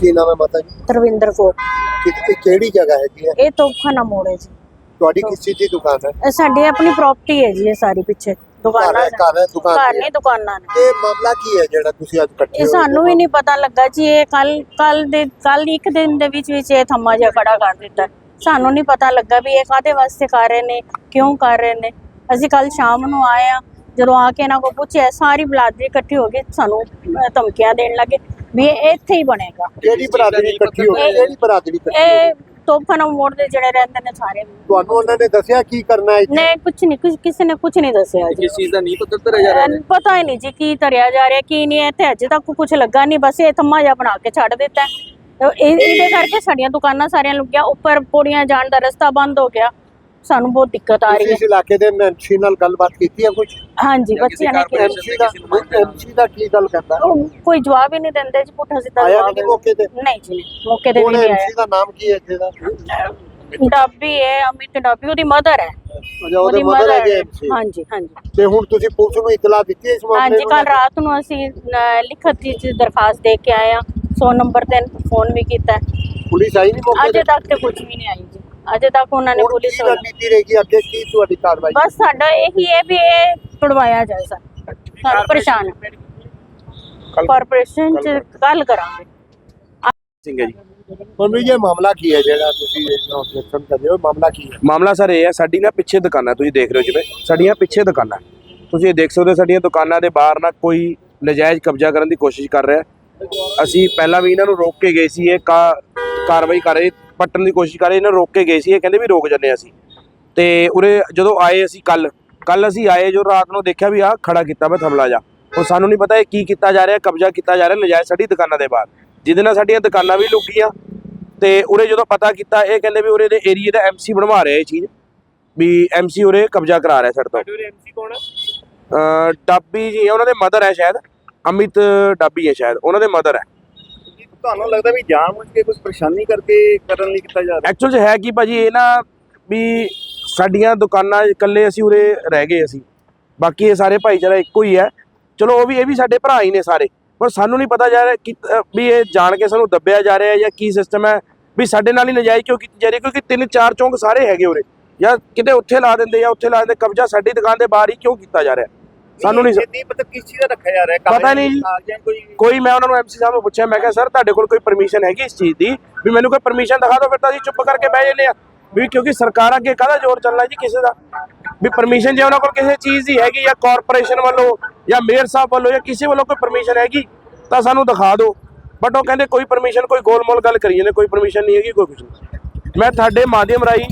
ਕੀ ਨਾਮ ਹੈ ਮਾਤਾ ਜੀ? ਤਰਵਿੰਦਰ ਕਿ ਇਹ ਕਿਹੜੀ ਜਗ੍ਹਾ ਹੈਗੀ ਹੈ? ਇਹ ਤੋਪਖਾਨਾ ਮੋੜ ਹੈ ਜੀ। ਤੁਹਾਡੀ ਕਿਸ ਚੀਜ਼ ਦੀ ਦੁਕਾਨ ਹੈ? ਇਹ ਸਾਡੀ ਆਪਣੀ ਪ੍ਰਾਪਰਟੀ ਹੈ ਜੀ ਇਹ ਸਾਰੀ ਪਿੱਛੇ। ਘਰ ਦੁਕਾਨਾਂ ਹੈ ਘਰ ਹੈ ਦੁਕਾਨ ਘਰ ਹੈ। ਦੁਕਾਨਾਂ ਨੇ। ਇਹ ਮਾਮਲਾ ਕੀ ਹੈ ਜਿਹੜਾ ਤੁਸੀਂ ਅੱਜ ਇਕੱਠੇ ਇਹ ਹੋਏ ਸਾਨੂੰ ਵੀ ਨਹੀਂ ਪਤਾ ਲੱਗਾ ਜੀ ਇਹ ਕੱਲ ਕੱਲ ਦੇ ਕੱਲ ਇੱਕ ਦਿਨ ਦੇ ਵਿੱਚ ਵਿੱਚ ਇਹ ਥੰਮਾ ਜਿਹਾ ਖੜਾ ਕਰ ਦਿੱਤਾ। ਸਾਨੂੰ ਨਹੀਂ ਪਤਾ ਲੱਗਾ ਵੀ ਇਹ ਕਾਦੇ ਵਾਸਤੇ ਕਰ ਰਹੇ ਨੇ ਕਿਉਂ ਕਰ ਰਹੇ ਨੇ। ਅਸੀਂ ਕੱਲ ਸ਼ਾਮ ਨੂੰ ਆਏ ਆ ਜਦੋਂ ਆ ਕੇ ਇਹਨਾਂ ਕੋ ਪੁੱਛਿਆ ਸਾਰੀ ਬਲਾਦਰੀ ਇਕੱਠੀ ਹੋ ਗਈ ਸਾਨੂੰ ਧਮਕੀਆਂ ਦੇਣ ਲੱਗੇ ਵੀ ਇਹ ਇੱਥੇ ਹੀ ਬਣੇਗਾ। ਕਿਹੜੀ ਬਰਾਦਰੀ ਇਕੱਠੀ ਹੋਈ ਇਹ- ਕਿਹੜੀ ਬਰਾਦਰੀ ਇਕੱਠੀ ਇਹ ਤੋਪਖਾਨਾ ਮੋੜ ਦੇ ਜਿਹੜੇ ਰਹਿੰਦੇ ਨੇ ਸਾਰੇ। ਤੁਹਾਨੂੰ ਉਹਨਾਂ ਨੇ ਦੱਸਿਆ ਕੀ ਕਰਨਾ ਹੈ ਇੱਥੇ? ਨੇ ਕੁਝ ਨਹੀਂ ਕੁਝ ਕਿਸੇ ਨੇ ਕੁਝ ਨਹੀਂ ਦੱਸਿਆ ਜੀ। ਕਿਸ ਚੀਜ਼ ਦਾ ਨਹੀਂ ਪਤਾ ਧਰਿਆ ਜਾ ਰਿਹਾ ਪਤਾ ਹੀ ਨਹੀਂ ਜੀ ਕੀ ਧਰਿਆ ਜਾ ਰਿਹਾ ਕੀ ਨਹੀਂ ਹੈ ਤੇ ਅਜੇ ਤੱਕ ਕੁਝ ਲੱਗਾ ਨਹੀਂ ਬਸ ਇਹ ਥੰਮਾ ਜਿਹਾ ਬਣਾ ਕੇ ਛੱਡ ਦਿੱਤਾ। ਹੈ। ਤੇ ਇਹ ਇਹਦੇ ਕਰਕੇ ਸਾਡੀਆਂ ਦੁਕਾਨਾਂ ਸਾਰੀਆਂ ਲੁੱਗੀਆਂ ਉੱਪਰ ਪੌੜੀਆਂ ਜਾਣ ਦਾ ਰਸਤਾ ਬੰਦ ਹੋ ਗਿਆ। ਸਾਨੂੰ ਬਹੁਤ ਦਿੱਕਤ ਆ ਰਹੀ ਤੁਸੀਂ ਹੈ। ਇਸ ਇਲਾਕੇ ਦੇ ਐਮਸੀ ਨਾਲ ਗੱਲਬਾਤ ਕੀਤੀ ਹੈ ਕੁਝ ਹਾਂਜੀ ਕਿਸੇ ਬੱਚਿਆਂ ਨੇ ਕਾਰਪੋਰੇਸ਼ਨ ਐਮਸੀ ਦਾ ਐਮਸੀ ਦਾ ਕੀ ਗੱਲ ਕਰਦਾ? ਉਹ ਕੋਈ ਜਵਾਬ ਹੀ ਨਹੀਂ ਦਿੰਦੇ ਜੀ ਪੁੱਠਾ ਸਿੱਧਾ ਆਇਆ ਜਵਾਬ ਨਹੀਂ ਮੌਕੇ ਤੇ? ਨਹੀਂ ਜੀ ਮੌਕੇ ਤੇ ਵੀ ਕੌਣ ਨਹੀਂ ਐਮਸੀ ਦਾ ਨਾਮ ਕੀ ਹੈ ਇੱਥੇ ਦਾ? ਆਇਆ ਡਾਬੀ ਹੈ ਅਮਿਤ ਡਾਬੀ ਉਹਦੀ ਮਦਰ ਹੈ। ਅੱਛਾ ਉਹਦੇ ਮਦਰ ਹੈਗੇ ਐਮਸੀ ਹਾਂਜੀ ਹਾਂਜੀ। ਤੇ ਹੁਣ ਤੁਸੀਂ ਪੁਲਿਸ ਨੂੰ ਇਤਲਾ ਦਿੱਤੀ ਹੈ ਇਸ ਮਾਮਲੇ ਹਾਂਜੀ ਨੂੰ? ਕੱਲ ਰਾਤ ਨੂੰ ਅਸੀਂ ਅਹ, ਲਿਖਤ ਵਿੱਚ ਦਰਖਾਸਤ ਦੇ ਕੇ ਆਏ ਆ 100 ਨੰਬਰ ਤੇ ਫੋਨ ਵੀ ਕੀਤਾ। ਹੈ। ਪੁਲਿਸ ਆਈ ਨਹੀਂ ਮੌਕੇ ਅਜੇ ਤੇ? ਤੱਕ ਤੇ ਕੁਝ ਵੀ ਨਹੀਂ ਆਈ ਜੀ। ਅਜੇ ਤੱਕ ਉਹਨਾਂ ਨੇ ਪੁਲਿਸ ਕੀ ਰਣਨੀਤੀ ਰਹੇਗੀ? ਅੱਗੇ ਕੀ ਤੁਹਾਡੀ ਕਾਰਵਾਈ ਬਸ ਸਾਡਾ ਇਹੀ ਹੈ ਵੀ ਇਹ ਤੁੜਵਾਇਆ ਜਾਏ ਸਾਨੂੰ ਸਾਨੂੰ ਪਰੇਸ਼ਾਨ ਕਾਰਪੋਰੇਸ਼ਨ ਚ ਗੱਲ ਕਰਾਂਗੇ। ਸਿੰਘ ਹੈ ਜੀ। ਤੁਹਾਨੂੰ ਇਹ ਮਾਮਲਾ ਕੀ ਹੈ ਜਿਹੜਾ ਤੁਸੀਂ ਇਸ ਨੂੰ objection ਕਰ ਰਹੇ ਹੋ? ਮਾਮਲਾ ਕੀ ਹੈ? ਮਾਮਲਾ ਸਰ ਇਹ ਹੈ ਸਾਡੀ ਨਾ ਪਿੱਛੇ ਦੁਕਾਨਾਂ ਤੁਸੀਂ ਦੇਖ ਰਹੇ ਹੋ ਜਿਵੇਂ ਸਾਡੀਆਂ ਪਿੱਛੇ ਦੁਕਾਨਾਂ। ਤੁਸੀਂ ਇਹ ਦੇਖ ਸਕਦੇ ਹੋ ਸਾਡੀਆਂ ਦੁਕਾਨਾਂ ਦੇ ਬਾਹਰ ਨਾ ਕੋਈ ਨਜਾਇਜ਼ ਕਬਜ਼ਾ ਕਰਨ ਦੀ ਕੋਸ਼ਿਸ਼ ਕਰ ਰਿਹਾ। ਹੈ। ਅਸੀਂ ਪਹਿਲਾਂ ਵੀ ਇਹਨਾਂ ਨੂੰ ਰੋਕ ਕੇ ਗਏ ਸੀ ਇਹ ਕਾ- ਕਾਰਵਾਈ ਕਰ ਰਹੇ ਪੱਟਣ ਦੀ ਕੋਸ਼ਿਸ਼ ਕਰ ਰਹੇ ਇਹਨਾਂ ਰੋਕ ਕੇ ਗਏ ਸੀ ਇਹ ਕਹਿੰਦੇ ਵੀ ਰੋਕ ਜੰਨੇ ਅਸੀਂ। ਤੇ ਉਰੇ ਜਦੋਂ ਆਏ ਅਸੀਂ ਕੱਲ ਕੱਲ ਅਸੀਂ ਆਏ ਜੋ ਰਾਤ ਨੂੰ ਦੇਖਿਆ ਵੀ ਆ ਖੜਾ ਕੀਤਾ ਮੈਂ ਥਮਲਾ ਜਾ ਉਹ ਸਾਨੂੰ ਨਹੀਂ ਪਤਾ ਇਹ ਕੀ ਕੀਤਾ ਜਾ ਰਿਹਾ ਕਬਜ਼ਾ ਕੀਤਾ ਜਾ ਰਿਹਾ ਨਜਾਇਜ਼ ਸਾਡੀ ਦੁਕਾਨਾਂ ਦੇ ਬਾਹਰ। ਜਿਹਦੇ ਨਾਲ ਸਾਡੀਆਂ ਦੁਕਾਨਾਂ ਵੀ ਲੁੱਗੀਆਂ ਤੇ ਉਰੇ ਜਦੋਂ ਪਤਾ ਕੀਤਾ ਇਹ ਕਹਿੰਦੇ ਵੀ ਉਰੇ ਦੇ ਏਰੀਏ ਦਾ ਐਮਸੀ ਬਣਵਾ ਰਿਹਾ ਇਹ ਚੀਜ਼। ਵੀ ਐਮਸੀ ਉਰੇ ਕਬਜ਼ਾ ਕਰਾ ਰਿਹਾ ਸਾਡੇ ਤੋਂ। ਐਮਸੀ ਕੌਣ ਹੈ ਅਹ ਡਾਬੀ ਜੀ ਉਹਨਾਂ ਦੇ ਮਦਰ ਹੈ ਸ਼ਾਇਦ। ਅਮਿਤ ਡਾਬੀ ਹੈ ਸ਼ਾਇਦ ਉਹਨਾਂ ਦੇ ਮਦਰ ਹੈ। ਤੁਹਾਨੂੰ ਲੱਗਦਾ ਵੀ ਜਾਣਬੁੱਝ ਕੇ ਕੁਝ ਪਰੇਸ਼ਾਨੀ ਕਰਕੇ ਕਰਨ ਲਈ ਕੀਤਾ ਜਾ ਰਿਹਾ? ਐਕਚੁਅਲ 'ਚ ਹੈ ਕਿ ਭਾਜੀ? ਇਹ ਨਾ ਵੀ ਸਾਡੀਆਂ ਦੁਕਾਨਾਂ ਇਕੱਲੇ ਅਸੀਂ ਉਰੇ ਰਹਿ ਗਏ ਅਸੀਂ। ਬਾਕੀ ਇਹ ਸਾਰੇ ਭਾਈਚਾਰਾ ਇੱਕੋ ਹੀ ਹੈ। ਚਲੋ ਉਹ ਵੀ, ਇਹ ਵੀ ਸਾਡੇ ਭਰਾ ਹੀ ਨੇ ਸਾਰੇ। ਪਰ ਸਾਨੂੰ ਨਹੀਂ ਪਤਾ ਜਾ ਰਿਹਾ ਕਿ ਵੀ ਇਹ ਜਾਣ ਕੇ ਸਾਨੂੰ ਦੱਬਿਆ ਜਾ ਰਿਹਾ ਜਾਂ ਕੀ ਸਿਸਟਮ ਹੈ। ਵੀ ਸਾਡੇ ਨਾਲ ਹੀ ਨਜਾਇਜ਼ ਕਿਉਂ ਕੀਤੀ ਜਾ ਰਹੀ ਕਿਉਂਕਿ ਤਿੰਨ ਚਾਰ ਚੌਂਕ ਸਾਰੇ ਹੈਗੇ ਉਰੇ। ਜਾਂ ਕਿਤੇ ਉੱਥੇ ਲਾ ਦਿੰਦੇ ਜਾਂ ਉੱਥੇ ਲਾ ਦਿੰਦੇ, ਕਬਜ਼ਾ ਸਾਡੀ ਦੁਕਾਨ ਦੇ ਬਾਹਰ ਹੀ ਕਿਉਂ ਕੀਤਾ ਜਾ ਰਿਹਾ ਸਾਨੂੰ ਨਹੀਂ ਨਹੀਂ ਪਤਾ ਕਿਸ ਚੀਜ਼ ਦਾ ਰੱਖਿਆ ਜਾ ਰਿਹਾ ਹੈ? ਪਤਾ ਨਹੀਂ। ਕੋਈ ਮੈਂ ਉਹਨਾਂ ਨੂੰ ਐਮਸੀ ਸਾਹਿਬ ਨੂੰ ਪੁੱਛਿਆ ਮੈਂ ਕਿਹਾ ਸਰ ਤੁਹਾਡੇ ਕੋਲ ਕੋਈ ਪਰਮਿਸ਼ਨ ਹੈਗੀ ਇਸ ਚੀਜ਼ ਦੀ? ਵੀ ਮੈਨੂੰ ਕੋਈ ਪਰਮਿਸ਼ਨ ਦਿਖਾ ਦਿਓ ਫਿਰ ਤਾਂ ਅਸੀਂ ਚੁੱਪ ਕਰਕੇ ਬਹਿ ਜੰਨੇ ਆ ਵੀ ਕਿਉਂਕਿ ਸਰਕਾਰ ਅੱਗੇ ਕਾਹਦਾ ਜ਼ੋਰ ਚੱਲਣਾ ਜੀ ਕਿਸੇ ਦਾ? ਵੀ ਪਰਮਿਸ਼ਨ ਜੇ ਉਹਨਾਂ ਕੋਲ ਕਿਸੇ ਚੀਜ਼ ਦੀ ਹੈਗੀ ਜਾਂ ਕਾਰਪੋਰੇਸ਼ਨ ਵੱਲੋਂ ਜਾਂ ਮੇਅਰ ਸਾਹਿਬ ਵੱਲੋਂ ਜਾਂ ਕਿਸੇ ਵੱਲੋਂ ਕੋਈ ਪਰਮਿਸ਼ਨ ਹੈਗੀ ਤਾਂ ਸਾਨੂੰ ਦਿਖਾ ਦਿਓ। ਬਟ ਉਹ ਕਹਿੰਦੇ ਕੋਈ ਪਰਮਿਸ਼ਨ ਕੋਈ ਗੋਲਮੋਲ ਗੱਲ ਕਰੀ ਜਾਂਦੇ ਕੋਈ ਪਰਮਿਸ਼ਨ ਨਹੀਂ ਹੈਗੀ ਕੋਈ ਕੁਝ ਨਹੀਂ। ਮੈਂ ਤੁਹਾਡੇ ਮਾਧਿਅਮ ਰਾਹੀਂ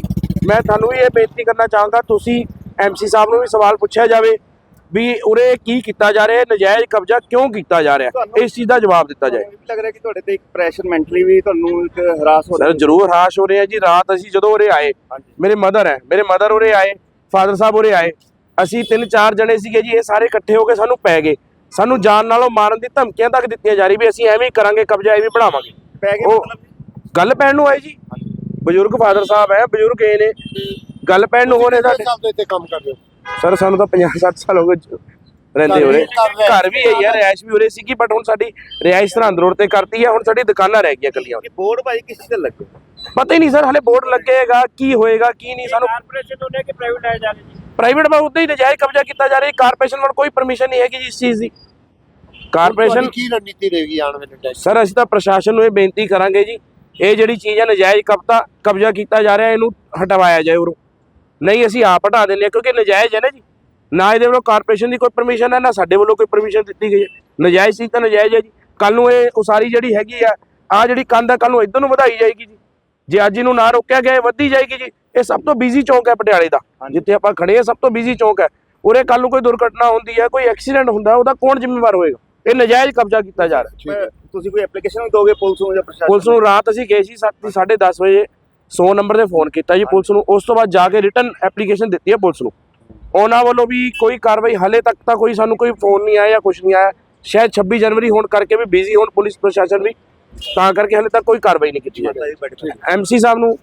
ਮੈਂ ਤੁਹਾਨੂੰ ਇਹ ਬੇਨਤੀ ਕਰਨਾ ਚਾਹਾਂਗਾ ਤੁਸੀਂ ਐਮਸੀ ਸਾਹਿਬ ਨੂੰ ਵੀ ਸਵਾਲ ਪੁੱਛਿਆ ਜਾਵੇ ਵੀ ਉਰੇ ਕੀ ਕੀਤਾ ਜਾ ਰਿਹਾ ਹੈ ਨਜਾਇਜ਼ ਕਬਜ਼ਾ ਕਿਉਂ ਕੀਤਾ ਜਾ ਰਿਹਾ? ਹੈ? ਇਸ ਚੀਜ਼ ਦਾ ਜਵਾਬ ਦਿੱਤਾ ਜਾਏ। ਲੱਗ ਰਿਹਾ ਕਿ ਤੁਹਾਡੇ ਤੇ ਇੱਕ ਪ੍ਰੈਸ਼ਰ ਮੈਂਟਲੀ ਵੀ ਤੁਹਾਨੂੰ ਇੱਕ ਹਰਾਸ ਹੋ ਸਰ ਜਰੂਰ ਹਾਸ਼ ਹੋ ਰਿਹਾ ਜੀ। ਰਾਤ ਅਸੀਂ ਜਦੋਂ ਉਰੇ ਆਏ ਮੇਰੇ ਮਦਰ ਹੈ ਮੇਰੇ ਮਦਰ ਉਰੇ ਆਏ ਫਾਦਰ ਸਾਹਿਬ ਉਰੇ ਆਏ। ਅਸੀਂ ਤਿੰਨ ਚਾਰ ਜਣੇ ਸੀਗੇ ਜੀ ਇਹ ਸਾਰੇ ਇਕੱਠੇ ਹੋ ਕੇ ਸਾਨੂੰ ਪੈ ਗਏ। ਸਾਨੂੰ ਜਾਨ ਨਾਲੋਂ ਮਾਰਨ ਦੀ ਧਮਕੀਆਂ ਤੱਕ ਦਿੱਤੀਆਂ ਜਾ ਰਹੀ ਵੀ ਅਸੀਂ ਐਵੇਂ ਹੀ ਕਰਾਂਗੇ ਕਬਜ਼ਾ ਐਵੇਂ ਬਣਾਵਾਂਗੇ। ਪੈ ਗਏ ਮਤਲਬ? ਗੱਲ ਪੈਣ ਨੂੰ ਆਏ ਜੀ। ਬਜ਼ੁਰਗ ਫਾਦਰ ਸਾਹਿਬ ਹੈ ਬਜ਼ੁਰਗ ਇਹ ਨੇ। ਗੱਲ ਪੈਣ ਨੂੰ ਹੋਣੇ ਸਾਡੇ ਕੰਮ ਕਰ ਰਹੇ ਹੋ? ਸਰ ਸਾਨੂੰ ਤਾਂ 50 60 ਸਾਲ ਹੋ ਗਏ ਰਹਿੰਦੇ ਉਰੇ ਘਰ ਵੀ- ਹੈ ਯਾਰ ਰਿਹਾਇਸ਼ ਵੀ ਉਰੇ ਸੀਗੀ ਬਟ ਹੁਣ ਸਾਡੀ ਰਿਹਾਇਸ਼ ਸਰਹੰਦ ਰੋਡ ਤੇ ਕਰਤੀ ਹੈ ਹੁਣ ਸਾਡੀ ਦੁਕਾਨਾਂ ਰਹਿ ਗਈਆਂ ਕੱਲੀਆਂ ਇਹ ਬੋਰਡ ਭਾਈ ਕਿਸ ਦਾ ਲੱਗੇ? ਪਤਾ ਹੀ ਨਹੀਂ ਸਰ ਹਲੇ ਬੋਰਡ ਲੱਗੇਗਾ ਕੀ ਹੋਏਗਾ ਕੀ ਨਹੀਂ ਸਾਨੂੰ ਕਾਰਪੋਰੇਸ਼ਨ ਤੋਂ ਲੈ ਕੇ ਪ੍ਰਾਈਵੇਟ ਆਇਆ ਜਾ ਰਿਹਾ ਪ੍ਰਾਈਵੇਟ ਮੈਂ ਉੱਤੇ ਹੀ ਨਜਾਇਜ਼ ਕਬਜ਼ਾ ਕੀਤਾ ਜਾ ਰਿਹਾ ਕਾਰਪੋਰੇਸ਼ਨ ਵੱਲ ਕੋਈ ਪਰਮਿਸ਼ਨ ਨਹੀਂ ਹੈਗੀ ਜੀ ਇਸ ਚੀਜ਼ ਦੀ। ਕਾਰਪੋਰੇਸ਼ਨ ਕੀ ਰਣਨੀਤੀ ਰਹੇਗੀ ਆਉਣ ਵਾਲੇ ਟਾਈਮ ਸਰ ਅਸੀਂ ਤਾਂ ਪ੍ਰਸ਼ਾਸਨ ਨੂੰ ਇਹ ਬੇਨਤੀ ਕਰਾਂਗੇ ਜੀ ਇਹ ਜਿਹੜੀ ਚੀਜ਼ ਹੈ ਨਜਾਇਜ਼ ਕਬਜ਼ਾ ਕਬਜ਼ਾ ਕੀਤਾ ਜਾ ਰਿਹਾ ਇਹਨੂੰ ਹਟਵਾਇਆ ਜਾਏ ਉਰੋਂ। ਨਹੀਂ ਅਸੀਂ ਆਪ ਹਟਾ ਦਿੰਦੇ ਹਾਂ ਕਿਉਂਕਿ ਨਜਾਇਜ਼ ਹੈ ਨਾ ਜੀ। ਨਾ ਇਹਦੇ ਵੱਲੋਂ ਕਾਰਪੋਰੇਸ਼ਨ ਦੀ ਕੋਈ ਪਰਮਿਸ਼ਨ ਹੈ ਨਾ ਸਾਡੇ ਵੱਲੋਂ ਕੋਈ ਪਰਮਿਸ਼ਨ ਦਿੱਤੀ ਗਈ ਹੈ। ਨਜਾਇਜ਼ ਸੀ ਤਾਂ ਨਜਾਇਜ਼ ਹੈ ਜੀ। ਕੱਲ ਨੂੰ ਇਹ ਉਸਾਰੀ ਜਿਹੜੀ ਹੈਗੀ ਆ ਆ ਜਿਹੜੀ ਕੰਧ ਆ ਕੱਲ ਨੂੰ ਇੱਧਰ ਨੂੰ ਵਧਾਈ ਜਾਏਗੀ ਜੀ। ਜੇ ਅੱਜ ਇਹਨੂੰ ਨਾ ਰੋਕਿਆ ਗਿਆ ਇਹ ਵੱਧੀ ਜਾਏਗੀ ਜੀ। ਇਹ ਸਭ ਤੋਂ ਬਿਜ਼ੀ ਚੌਂਕ ਹੈ ਪਟਿਆਲੇ ਦਾ। ਜਿੱਥੇ ਆਪਾਂ ਖੜੇ ਆ ਸਭ ਤੋਂ ਬਿਜ਼ੀ ਚੌਂਕ ਹੈ। ਉਰੇ ਕੱਲ ਨੂੰ ਕੋਈ ਦੁਰਘਟਨਾ ਹੁੰਦੀ ਹੈ ਕੋਈ ਐਕਸੀਡੈਂਟ ਹੁੰਦਾ ਉਹਦਾ ਕੌਣ ਜ਼ਿੰਮੇਵਾਰ ਹੋਏਗਾ? ਇਹ ਨਜਾਇਜ਼ ਕਬਜ਼ਾ ਕੀਤਾ ਜਾ ਰਿਹਾ। ਤੁਸੀਂ ਕੋਈ ਐਪਲੀਕੇਸ਼ਨ ਵੀ ਦੋਗੇ ਪੁਲਿਸ ਨੂੰ ਜਾਂ ਪ੍ਰਸ਼ਾਸਨ ਪੁਲਿਸ ਨੂੰ ਰਾਤ ਅਸੀਂ ਗਏ ਸੀ 10:30 ਵਜੇ। 100 ਨੰਬਰ ਤੇ ਫੋਨ ਕੀਤਾ ਜੀ ਪੁਲਿਸ ਨੂੰ। ਉਸ ਤੋਂ ਬਾਅਦ ਜਾ ਕੇ ਰਿਟਨ ਐਪਲੀਕੇਸ਼ਨ ਦਿੱਤੀ ਹੈ ਪੁਲਿਸ ਨੂੰ। ਉਹਨਾਂ ਵੱਲੋਂ ਵੀ ਕੋਈ ਕਾਰਵਾਈ ਹਲੇ ਤੱਕ ਤਾਂ ਕੋਈ ਸਾਨੂੰ ਕੋਈ ਫੋਨ ਨਹੀਂ ਆਇਆ ਜਾਂ ਕੁਝ ਨਹੀਂ ਆਇਆ। ਸ਼ਾਇਦ 26 ਜਨਵਰੀ ਹੋਣ ਕਰਕੇ ਵੀ ਬਿਜ਼ੀ ਹੋਣ ਪੁਲਿਸ ਪ੍ਰਸ਼ਾਸਨ ਵੀ। ਤਾਂ ਕਰਕੇ ਹਲੇ ਤੱਕ ਕੋਈ ਕਾਰਵਾਈ ਨਹੀਂ ਕੀਤੀ ਜਾ ਰਹੀ। ਐਮਸੀ ਸਾਹਿਬ ਨੂੰ